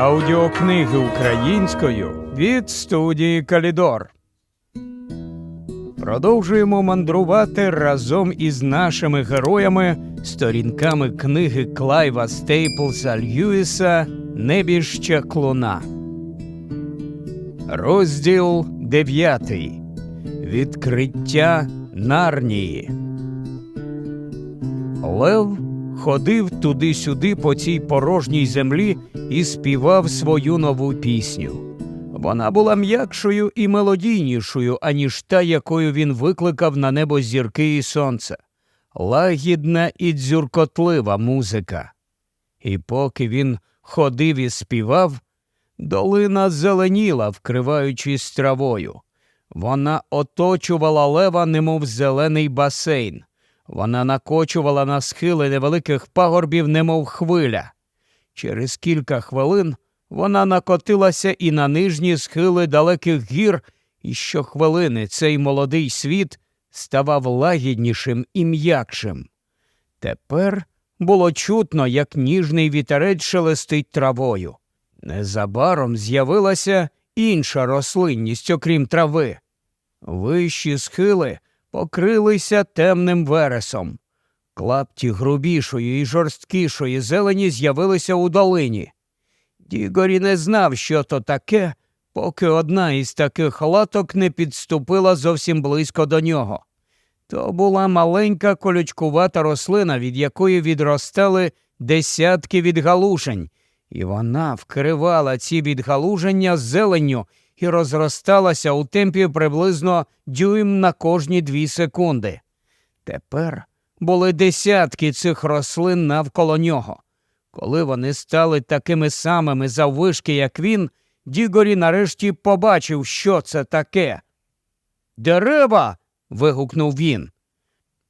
Аудіокниги українською від студії Калідор. Продовжуємо мандрувати разом із нашими героями сторінками книги Клайва Стейплса Льюіса Небіжча клуна. Розділ 9. Відкриття Нарнії. Лев ходив туди-сюди по цій порожній землі і співав свою нову пісню. Вона була м'якшою і мелодійнішою, аніж та, якою він викликав на небо зірки і сонце. Лагідна і дзюркотлива музика. І поки він ходив і співав, долина зеленіла, вкриваючись травою. Вона оточувала лева, немов зелений басейн. Вона накочувала на схили невеликих пагорбів, немов хвиля. Через кілька хвилин вона накотилася і на нижні схили далеких гір, і щохвилини цей молодий світ ставав лагіднішим і м'якшим. Тепер було чутно, як ніжний вітерець шелестить травою. Незабаром з'явилася інша рослинність, окрім трави. Вищі схили покрилися темним вересом. Клапті грубішої і жорсткішої зелені з'явилися у долині. Дігорі не знав, що то таке, поки одна із таких латок не підступила зовсім близько до нього. То була маленька колючкувата рослина, від якої відростали десятки відгалужень, і вона вкривала ці відгалуження зеленню і розросталася у темпі приблизно дюйм на кожні дві секунди. Тепер були десятки цих рослин навколо нього. Коли вони стали такими самими заввишки, як він, Дігорі нарешті побачив, що це таке. Дерева. вигукнув він.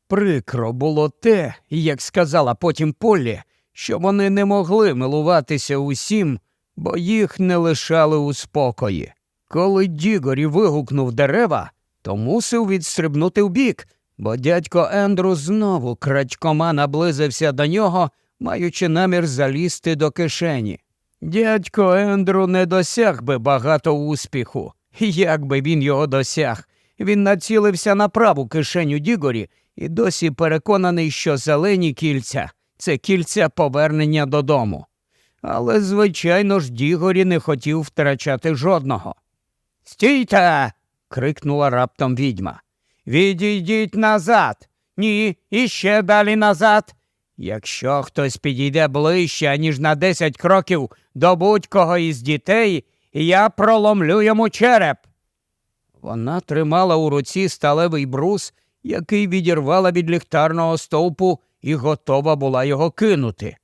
Прикро було те, як сказала потім Поллі, що вони не могли милуватися усім, бо їх не лишали у спокої. Коли Дігорі вигукнув дерева, то мусив відстрибнути вбік, бо дядько Ендру знову крадькома наблизився до нього, маючи намір залізти до кишені. Дядько Ендру не досяг би багато успіху. Як би він його досяг? Він націлився на праву кишеню Дігорі і досі переконаний, що зелені кільця це кільця повернення додому. Але, звичайно ж, Дігорі не хотів втрачати жодного. Стійте. крикнула раптом відьма. Відійдіть назад. Ні, іще далі назад. Якщо хтось підійде ближче, ніж на десять кроків до будь-кого із дітей, я проломлю йому череп. Вона тримала у руці сталевий брус, який відірвала від ліхтарного стовпу і готова була його кинути.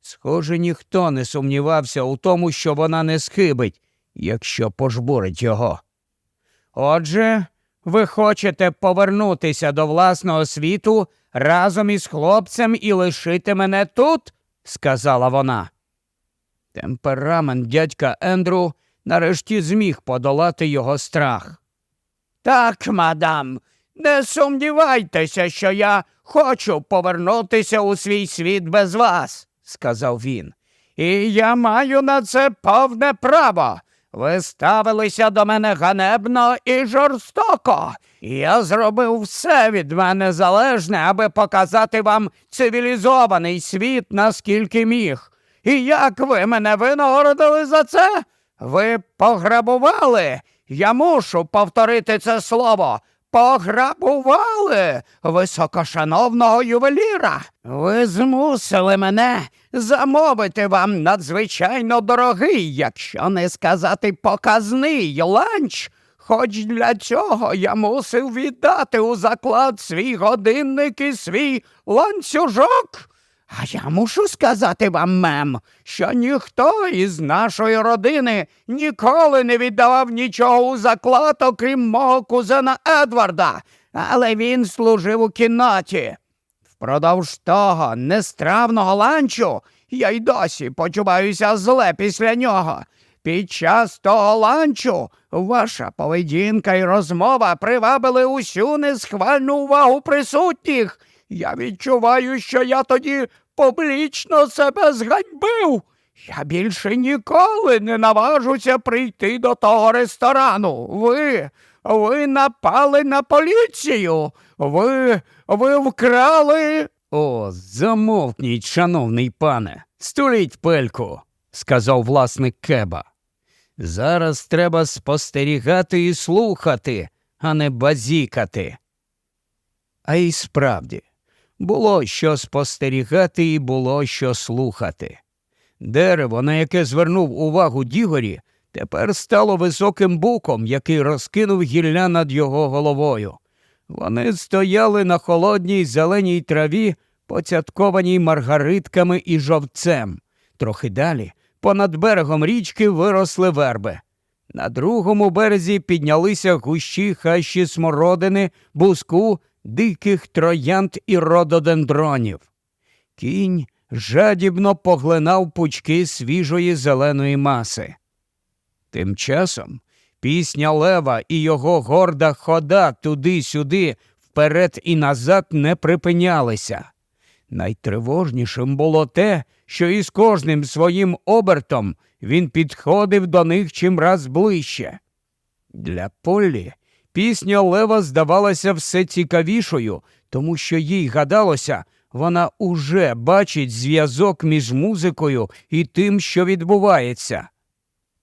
Схоже, ніхто не сумнівався у тому, що вона не схибить, якщо пожбурить його. Отже, ви хочете повернутися до власного світу разом із хлопцем і лишити мене тут? сказала вона. Темперамент дядька Ендру нарешті зміг подолати його страх. Так, мадам, не сумнівайтеся, що я хочу повернутися у свій світ без вас, сказав він. І я маю на це повне право. Ви ставилися до мене ганебно і жорстоко. Я зробив все від мене залежне, аби показати вам цивілізований світ, наскільки міг. І як ви мене винагородили за це? Ви пограбували? Я мушу повторити це слово. Пограбували високошановного ювеліра. Ви змусили мене замовити вам надзвичайно дорогий, якщо не сказати показний ланч. Хоч для цього я мусив віддати у заклад свій годинник і свій ланцюжок. А я мушу сказати вам, мем, що ніхто із нашої родини ніколи не віддавав нічого у заклад, окрім мого кузена Едварда, але він служив у кінноті. Впродовж того нестравного ланчу я й досі почуваюся зле після нього. Під час того ланчу ваша поведінка і розмова привабили усю несхвальну увагу присутніх. Я відчуваю, що я тоді публічно себе зганьбив. Я більше ніколи не наважуся прийти до того ресторану. Ви, ви напали на поліцію. Ви, ви вкрали. О, замовкніть, шановний пане, стуліть пельку, сказав власник кеба. Зараз треба спостерігати і слухати, а не базікати. А й справді, було що спостерігати і було що слухати. Дерево, на яке звернув увагу Дігорі, тепер стало високим буком, який розкинув гілля над його головою. Вони стояли на холодній зеленій траві, поцяткованій маргаритками і жовцем. Трохи далі, понад берегом річки, виросли верби. На другому березі піднялися гущі хащі смородини, буску, диких троянд і рододендронів. Кінь жадібно поглинав пучки свіжої зеленої маси. Тим часом пісня Лева і його горда хода туди-сюди, вперед і назад не припинялися. Найтривожнішим було те, що із кожним своїм обертом він підходив до них чимраз ближче. Для Поллі пісня Лева здавалася все цікавішою, тому що їй гадалося, вона уже бачить зв'язок між музикою і тим, що відбувається.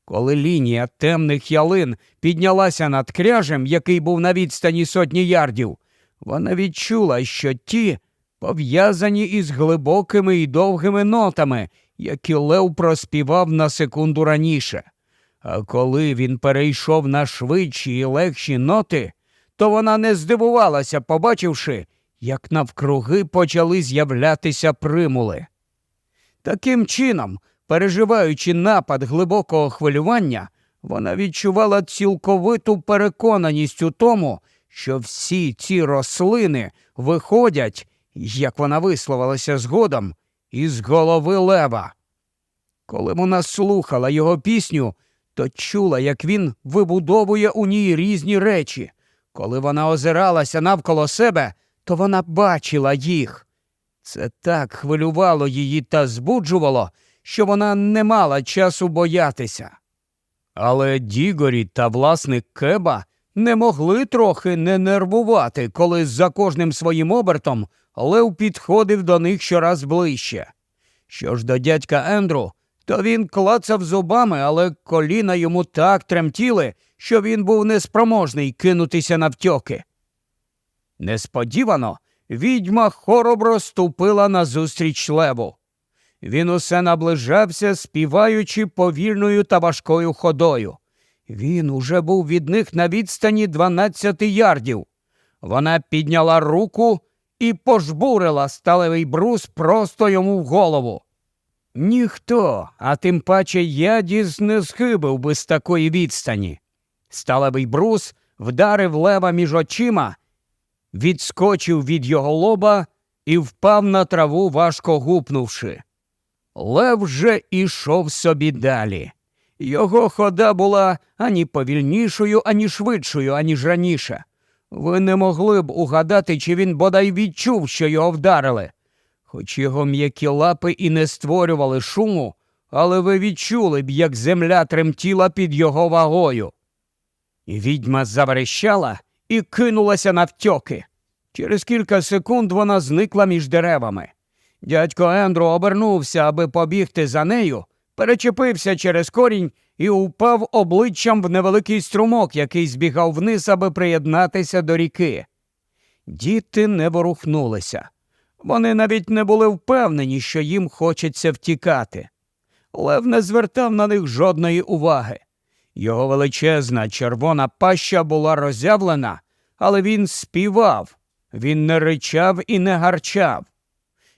Коли лінія темних ялин піднялася над кряжем, який був на відстані сотні ярдів, вона відчула, що ті пов'язані із глибокими і довгими нотами, які Лев проспівав на секунду раніше. А коли він перейшов на швидші і легші ноти, то вона не здивувалася, побачивши, як навкруги почали з'являтися примули. Таким чином, переживаючи напад глибокого хвилювання, вона відчувала цілковиту переконаність у тому, що всі ці рослини виходять, як вона висловилася згодом, із голови лева. Коли вона слухала його пісню, то чула, як він вибудовує у ній різні речі. Коли вона озиралася навколо себе, то вона бачила їх. Це так хвилювало її та збуджувало, що вона не мала часу боятися. Але Дігорі та власник Кеба не могли трохи не нервувати, коли за кожним своїм обертом Лев підходив до них щораз ближче. Що ж до дядька Ендру, то він клацав зубами, але коліна йому так тремтіли, що він був неспроможний кинутися навтьоки. Несподівано відьма хоробро ступила назустріч леву. Він усе наближався, співаючи повільною та важкою ходою. Він уже був від них на відстані дванадцяти ярдів. Вона підняла руку і пожбурила сталевий брус просто йому в голову. Ніхто, а тим паче ядіс не схибив би з такої відстані. Сталевий брус вдарив лева між очима, відскочив від його лоба і впав на траву, важко гупнувши. Лев же ішов собі далі. Його хода була ані повільнішою, ані швидшою, аніж раніше. Ви не могли б угадати, чи він бодай відчув, що його вдарили. Хоч його м'які лапи і не створювали шуму, але ви відчули б, як земля тремтіла під його вагою. Відьма заверещала і кинулася навтьоки. Через кілька секунд вона зникла між деревами. Дядько Ендру обернувся, аби побігти за нею, перечепився через корінь і упав обличчям в невеликий струмок, який збігав вниз, аби приєднатися до ріки. Діти не ворухнулися. Вони навіть не були впевнені, що їм хочеться втікати. Лев не звертав на них жодної уваги. Його величезна червона паща була роззявлена, але він співав, він не ричав і не гарчав.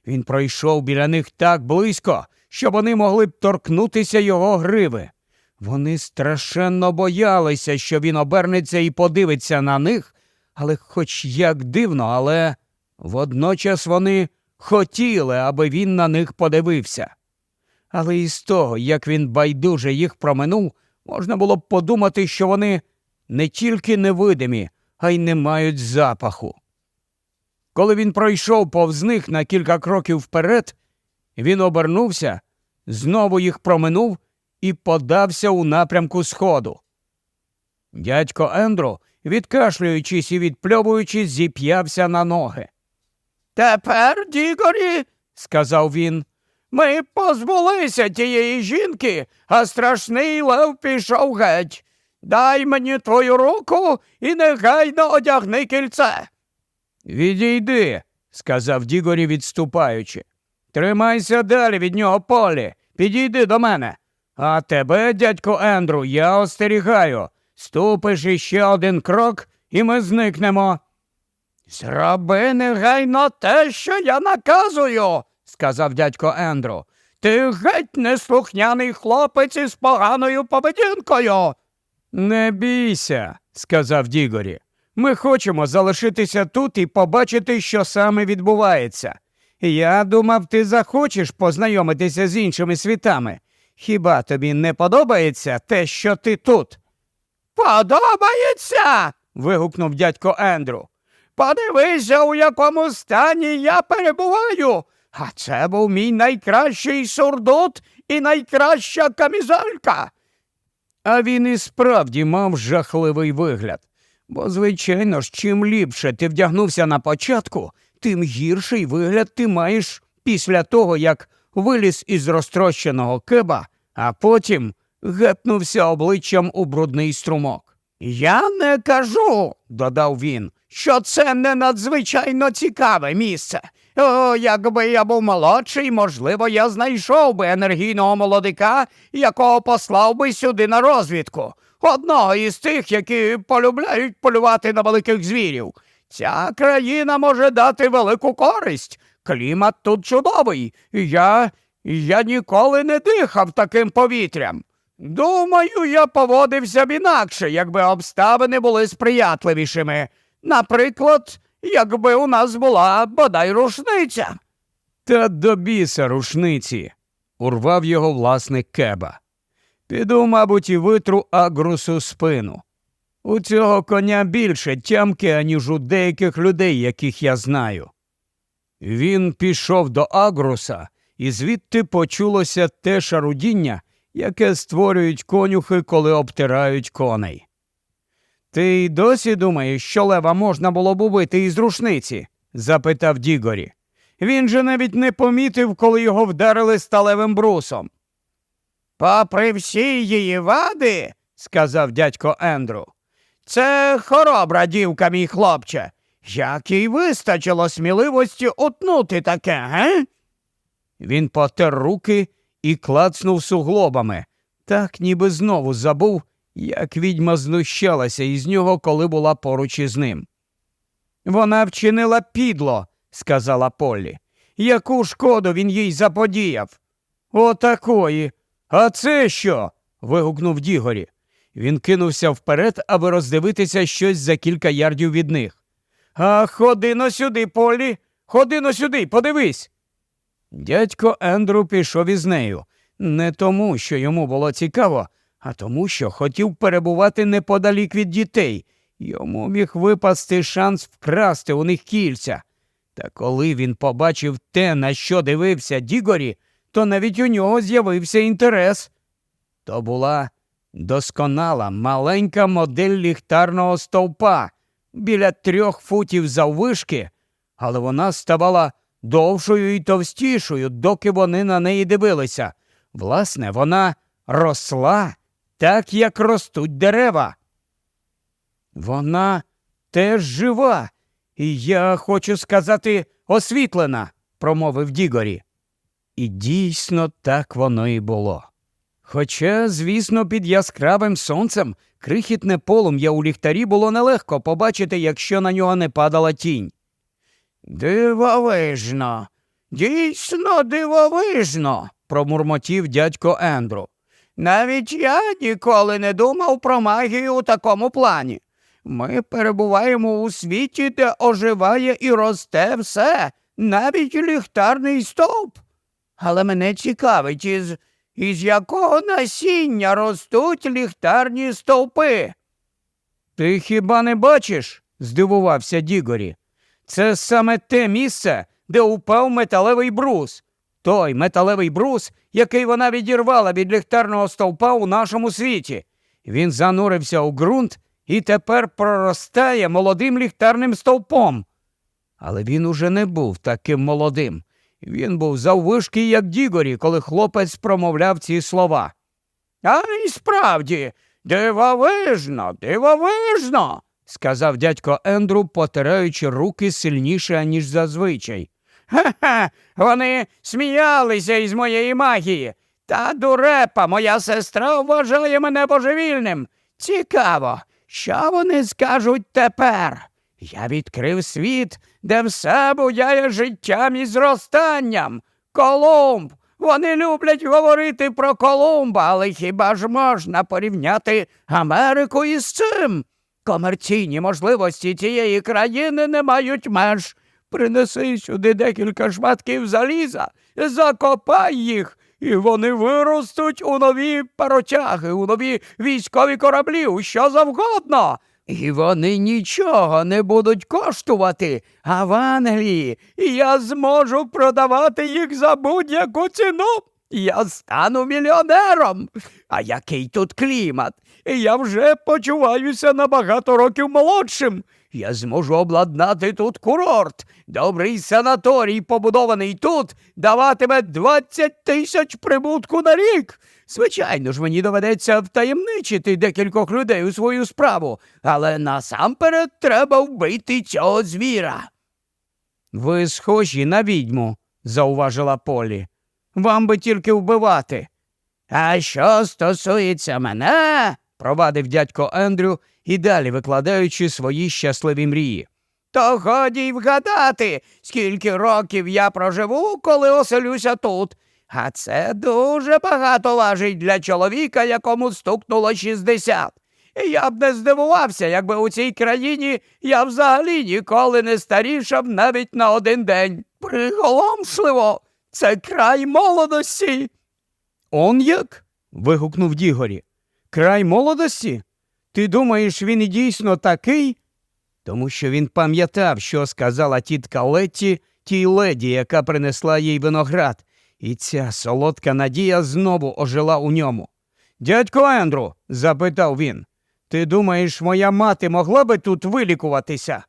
Він пройшов біля них так близько, що вони могли б торкнутися його гриви. Вони страшенно боялися, що він обернеться і подивиться на них, але, хоч як дивно, але водночас вони хотіли, аби він на них подивився. Але із того, як він байдуже їх проминув, можна було б подумати, що вони не тільки невидимі, а й не мають запаху. Коли він пройшов повз них на кілька кроків вперед, він обернувся знову їх проминув і подався у напрямку сходу. Дядько Ендру, відкашлюючись і відпльовуючись, зіп'явся на ноги. Тепер, Дігорі, сказав він, ми позбулися тієї жінки, а страшний лев пішов геть. Дай мені твою руку і негайно одягни кільце. Відійди, сказав Дігорі, відступаючи. Тримайся далі від нього полі. Підійди до мене. А тебе, дядько Ендру, я остерігаю. Ступиш іще один крок, і ми зникнемо. Зроби негайно те, що я наказую, сказав дядько Ендру. Ти геть неслухняний хлопець із поганою поведінкою. Не бійся, сказав Дігорі. Ми хочемо залишитися тут і побачити, що саме відбувається. Я думав, ти захочеш познайомитися з іншими світами. Хіба тобі не подобається те, що ти тут? Подобається. вигукнув дядько Ендру. Подивися, у якому стані я перебуваю. А це був мій найкращий сурдут і найкраща камізалька. А він і справді мав жахливий вигляд. Бо, звичайно ж, чим ліпше ти вдягнувся на початку, тим гірший вигляд ти маєш після того, як виліз із розтрощеного кеба, а потім гепнувся обличчям у брудний струмок. Я не кажу, додав він, що це не надзвичайно цікаве місце. О, якби я був молодший, можливо, я знайшов би енергійного молодика, якого послав би сюди на розвідку. Одного із тих, які полюбляють полювати на великих звірів. Ця країна може дати велику користь. Клімат тут чудовий. Я. я ніколи не дихав таким повітрям. Думаю, я поводився б інакше, якби обставини були сприятливішими. Наприклад, якби у нас була бодай рушниця. Та до біса рушниці, урвав його власник кеба. Піду, мабуть, і витру агрусу спину. У цього коня більше тямки, аніж у деяких людей, яких я знаю. Він пішов до агруса, і звідти почулося те шарудіння, яке створюють конюхи, коли обтирають коней. Ти досі думаєш, що лева можна було б убити із рушниці? запитав Дігорі. Він же навіть не помітив, коли його вдарили сталевим брусом. Попри всі її вади, сказав дядько Ендру, це хоробра дівка, мій хлопче. Як їй вистачило сміливості утнути таке, ге? Він потер руки і клацнув суглобами, так ніби знову забув, як відьма знущалася із нього, коли була поруч із ним. Вона вчинила підло, сказала Поллі. Яку шкоду він їй заподіяв? Отакої. А це що? вигукнув Дігорі. Він кинувся вперед, аби роздивитися щось за кілька ярдів від них. А ходи но сюди, Полі, ходи но сюди, подивись. Дядько Ендру пішов із нею, не тому, що йому було цікаво, а тому, що хотів перебувати неподалік від дітей. Йому міг випасти шанс вкрасти у них кільця. Та коли він побачив те, на що дивився Дігорі, то навіть у нього з'явився інтерес. То була досконала маленька модель ліхтарного стовпа біля трьох футів заввишки, але вона ставала довшою і товстішою, доки вони на неї дивилися. Власне, вона росла так, як ростуть дерева. Вона теж жива, і я хочу сказати, освітлена, промовив Дігорі. І дійсно так воно і було. Хоча, звісно, під яскравим сонцем крихітне полум'я у ліхтарі було нелегко побачити, якщо на нього не падала тінь. Дивовижно, дійсно дивовижно, промурмотів дядько Ендру. Навіть я ніколи не думав про магію у такому плані. Ми перебуваємо у світі, де оживає і росте все, навіть ліхтарний стовп. Але мене цікавить, із, із якого насіння ростуть ліхтарні стовпи. Ти хіба не бачиш? здивувався Дігорі. Це саме те місце, де упав металевий брус. той металевий брус, який вона відірвала від ліхтарного стовпа у нашому світі. Він занурився у ґрунт і тепер проростає молодим ліхтарним стовпом. Але він уже не був таким молодим. Він був заввишки, як Дігорі, коли хлопець промовляв ці слова. А й справді, дивовижно, дивовижно, сказав дядько Ендру, потираючи руки сильніше, ніж зазвичай. Ха-ха, вони сміялися із моєї магії. Та дурепа, моя сестра вважає мене божевільним. Цікаво, що вони скажуть тепер? Я відкрив світ, де все буяє життям і зростанням. Колумб. Вони люблять говорити про Колумба, але хіба ж можна порівняти Америку із цим? Комерційні можливості цієї країни не мають меж. Принеси сюди декілька шматків заліза, закопай їх, і вони виростуть у нові паротяги, у нові військові кораблі, у що завгодно. І вони нічого не будуть коштувати, а в Англії я зможу продавати їх за будь-яку ціну. Я стану мільйонером. А який тут клімат? Я вже почуваюся на багато років молодшим. Я зможу обладнати тут курорт. Добрий санаторій, побудований тут, даватиме 20 тисяч прибутку на рік. Звичайно ж, мені доведеться втаємничити декількох людей у свою справу, але насамперед треба вбити цього звіра. Ви схожі на відьму, зауважила Полі. Вам би тільки вбивати. А що стосується мене, провадив дядько Ендрю і далі викладаючи свої щасливі мрії. То годі й вгадати, скільки років я проживу, коли оселюся тут. А це дуже багато важить для чоловіка, якому стукнуло 60. І я б не здивувався, якби у цій країні я взагалі ніколи не старішав навіть на один день. Приголомшливо, це край молодості. Он як? вигукнув Дігорі. Край молодості? Ти думаєш, він і дійсно такий? Тому що він пам'ятав, що сказала тітка Летті тій леді, яка принесла їй виноград, і ця солодка надія знову ожила у ньому. Дядько Ендру, запитав він, ти думаєш, моя мати могла би тут вилікуватися?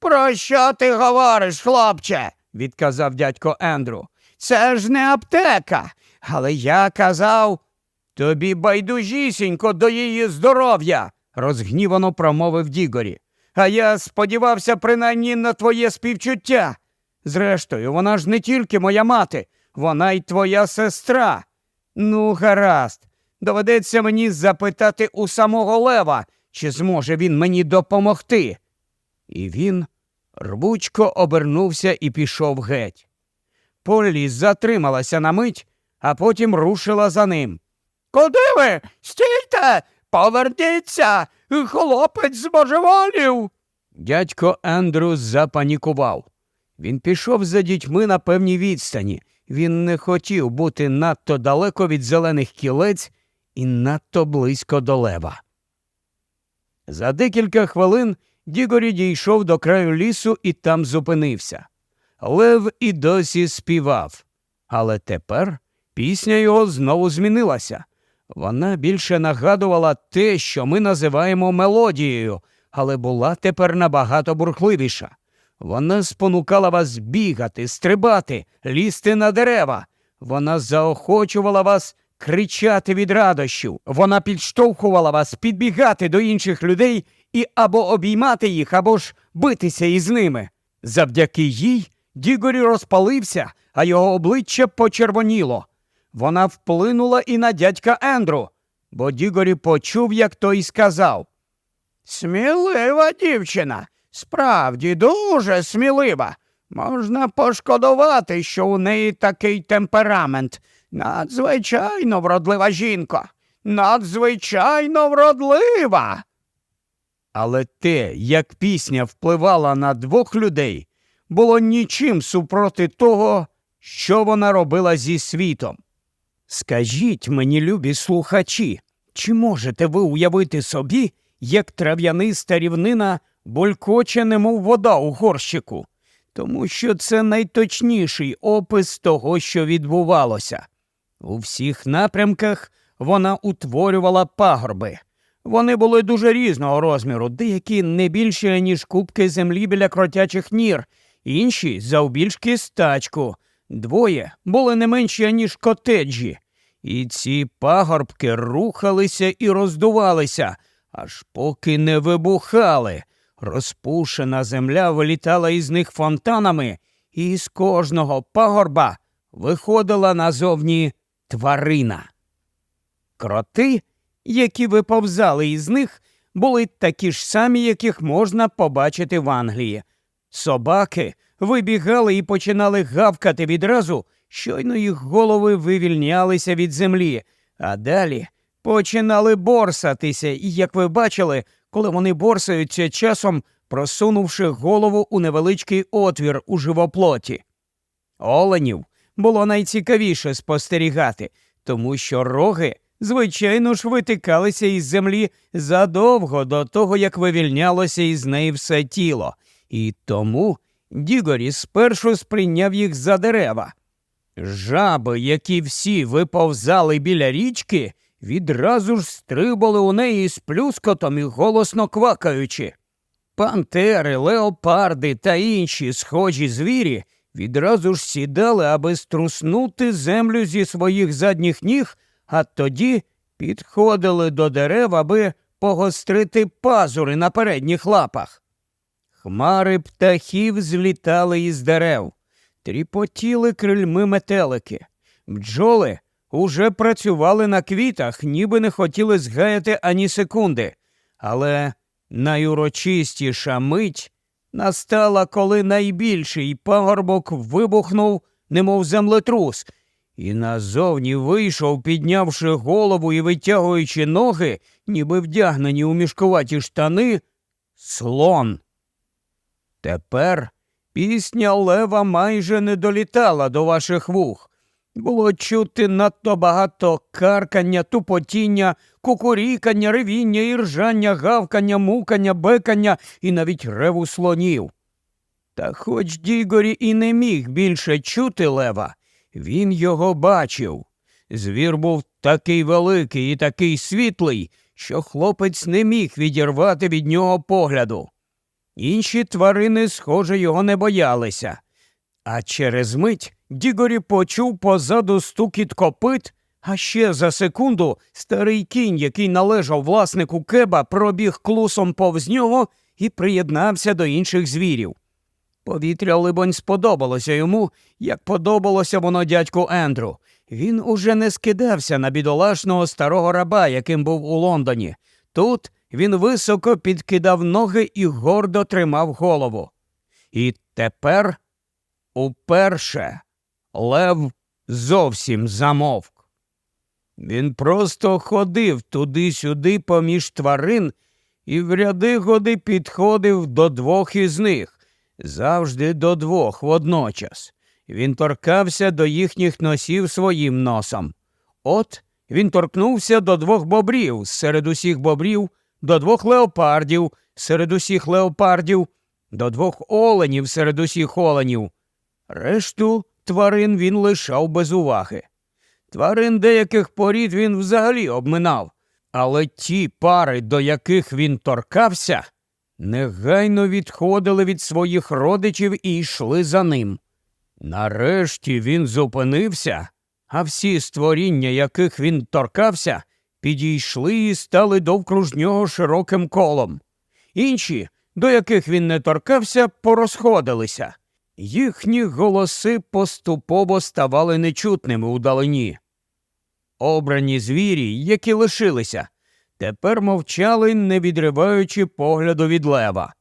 Про що ти говориш, хлопче? відказав дядько Ендру. Це ж не аптека. Але я казав. Тобі байдужісінько до її здоров'я, розгнівано промовив Дігорі. А я сподівався принаймні на твоє співчуття. Зрештою, вона ж не тільки моя мати, вона й твоя сестра. Ну, гаразд, доведеться мені запитати у самого Лева, чи зможе він мені допомогти. І він рвучко обернувся і пішов геть. Поллі затрималася на мить, а потім рушила за ним. Куди ви? Стійте, поверніться, хлопець збожеволів. Дядько Ендрю запанікував. Він пішов за дітьми на певній відстані. Він не хотів бути надто далеко від зелених кілець і надто близько до лева. За декілька хвилин Дігорі дійшов до краю лісу і там зупинився. Лев і досі співав, але тепер пісня його знову змінилася. Вона більше нагадувала те, що ми називаємо мелодією, але була тепер набагато бурхливіша. Вона спонукала вас бігати, стрибати, лізти на дерева. Вона заохочувала вас кричати від радощів. Вона підштовхувала вас підбігати до інших людей і або обіймати їх, або ж битися із ними. Завдяки їй Дігорі розпалився, а його обличчя почервоніло. Вона вплинула і на дядька Ендру, бо Дігорі почув, як той сказав. Смілива дівчина, справді дуже смілива. Можна пошкодувати, що у неї такий темперамент. Надзвичайно вродлива жінка. Надзвичайно вродлива. Але те, як пісня впливала на двох людей, було нічим супроти того, що вона робила зі світом. Скажіть мені, любі слухачі, чи можете ви уявити собі, як трав'яниста рівнина булькоче, немов вода у горщику? тому що це найточніший опис того, що відбувалося. У всіх напрямках вона утворювала пагорби. Вони були дуже різного розміру, деякі не більші, ніж кубки землі біля кротячих нір, інші завбільшки стачку. Двоє були не менші, ніж котеджі. І ці пагорбки рухалися і роздувалися, аж поки не вибухали. Розпушена земля вилітала із них фонтанами, і з кожного пагорба виходила назовні тварина. Кроти, які виповзали із них, були такі ж самі, яких можна побачити в Англії. Собаки вибігали і починали гавкати відразу, щойно їх голови вивільнялися від землі, а далі починали борсатися, і, як ви бачили, коли вони борсаються часом, просунувши голову у невеличкий отвір у живоплоті. Оленів було найцікавіше спостерігати, тому що роги, звичайно ж, витикалися із землі задовго до того, як вивільнялося із неї все тіло, і тому Дігорі спершу сприйняв їх за дерева. Жаби, які всі виповзали біля річки, відразу ж стрибали у неї з плюскотом і голосно квакаючи. Пантери, леопарди та інші схожі звірі відразу ж сідали, аби струснути землю зі своїх задніх ніг, а тоді підходили до дерев, аби погострити пазури на передніх лапах. Хмари птахів злітали із дерев, тріпотіли крильми метелики. Бджоли уже працювали на квітах, ніби не хотіли згаяти ані секунди. Але найурочистіша мить настала, коли найбільший пагорбок вибухнув, немов землетрус, і назовні вийшов, піднявши голову і витягуючи ноги, ніби вдягнені у мішкуваті штани, слон. Тепер пісня лева майже не долітала до ваших вух. Було чути надто багато каркання, тупотіння, кукурікання, ревіння, іржання, гавкання, мукання, бекання і навіть реву слонів. Та хоч Дігорі і не міг більше чути лева, він його бачив. Звір був такий великий і такий світлий, що хлопець не міг відірвати від нього погляду. Інші тварини, схоже, його не боялися. А через мить Дігорі почув позаду стукіт копит, а ще за секунду старий кінь, який належав власнику кеба, пробіг клусом повз нього і приєднався до інших звірів. Повітря, либонь, сподобалося йому, як подобалося воно дядьку Ендру. Він уже не скидався на бідолашного старого раба, яким був у Лондоні. Тут він високо підкидав ноги і гордо тримав голову. І тепер уперше Лев зовсім замовк. Він просто ходив туди-сюди поміж тварин і в ряди годи підходив до двох із них, завжди до двох водночас. Він торкався до їхніх носів своїм носом. От він торкнувся до двох бобрів серед усіх бобрів, до двох леопардів серед усіх леопардів, до двох оленів серед усіх оленів. Решту тварин він лишав без уваги. Тварин деяких порід він взагалі обминав, але ті пари, до яких він торкався, негайно відходили від своїх родичів і йшли за ним. Нарешті він зупинився, а всі створіння, яких він торкався, підійшли і стали довкруж нього широким колом. Інші, до яких він не торкався, порозходилися. Їхні голоси поступово ставали нечутними удалині. Обрані звірі, які лишилися, тепер мовчали, не відриваючи погляду від лева.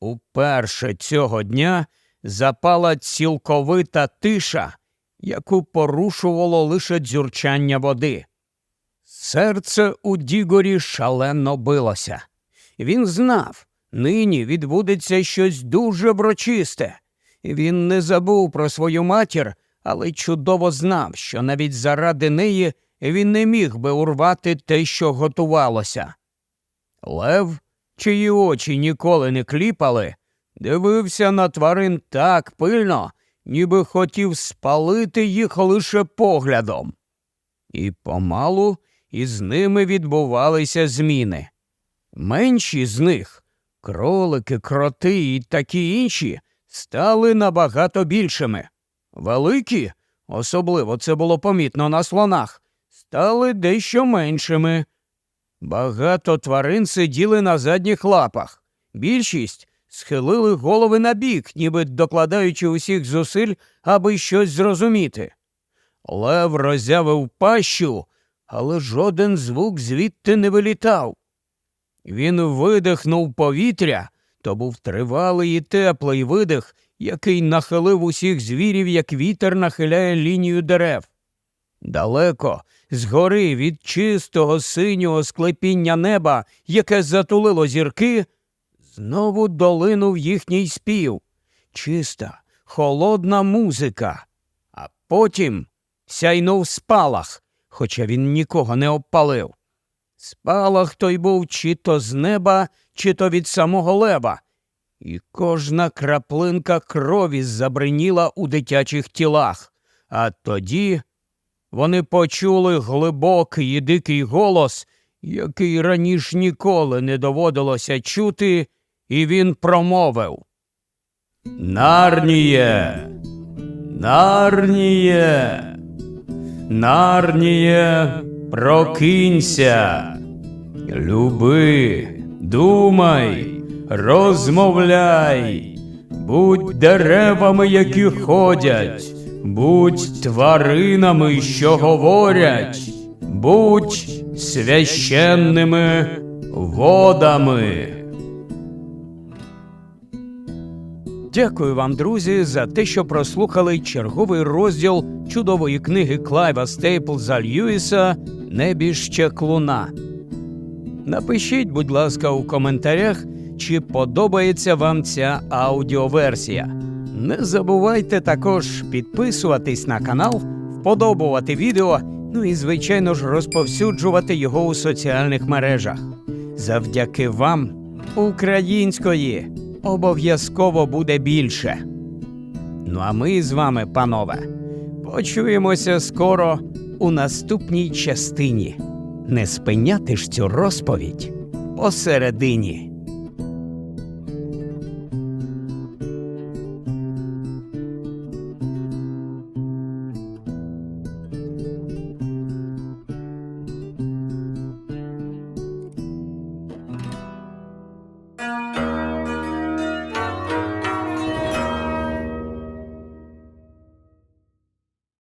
Уперше цього дня запала цілковита тиша, яку порушувало лише дзюрчання води. Серце у Дігорі шалено билося. Він знав, нині відбудеться щось дуже врочисте. Він не забув про свою матір, але чудово знав, що навіть заради неї він не міг би урвати те, що готувалося. Лев, чиї очі ніколи не кліпали, дивився на тварин так пильно, ніби хотів спалити їх лише поглядом. І помалу із ними відбувалися зміни. Менші з них кролики, кроти і такі інші стали набагато більшими. Великі, особливо це було помітно на слонах, стали дещо меншими. Багато тварин сиділи на задніх лапах. Більшість схилили голови на бік, ніби докладаючи усіх зусиль, аби щось зрозуміти. Лев роззявив пащу, але жоден звук звідти не вилітав. Він видихнув повітря, то був тривалий і теплий видих, який нахилив усіх звірів, як вітер нахиляє лінію дерев. Далеко, згори від чистого синього склепіння неба, яке затулило зірки, знову долинув їхній спів, чиста, холодна музика, а потім сяйнув спалах, хоча він нікого не обпалив. Спалах той був чи то з неба, чи то від самого лева, і кожна краплинка крові забриніла у дитячих тілах, а тоді вони почули глибокий і дикий голос, який раніше ніколи не доводилося чути, і він промовив. Нарніє, Нарніє, Нарніє, прокинься, люби, думай, розмовляй, будь деревами, які ходять, будь тваринами, що говорять, будь священними водами. Дякую вам, друзі, за те, що прослухали черговий розділ чудової книги Клайва Стейплза Льюіса Небіжче клуна. Напишіть, будь ласка, у коментарях, чи подобається вам ця аудіоверсія. Не забувайте також підписуватись на канал, вподобувати відео, ну і, звичайно ж, розповсюджувати його у соціальних мережах. Завдяки вам української обов'язково буде більше. Ну а ми з вами, панове, почуємося скоро у наступній частині. Не спиняти ж цю розповідь посередині.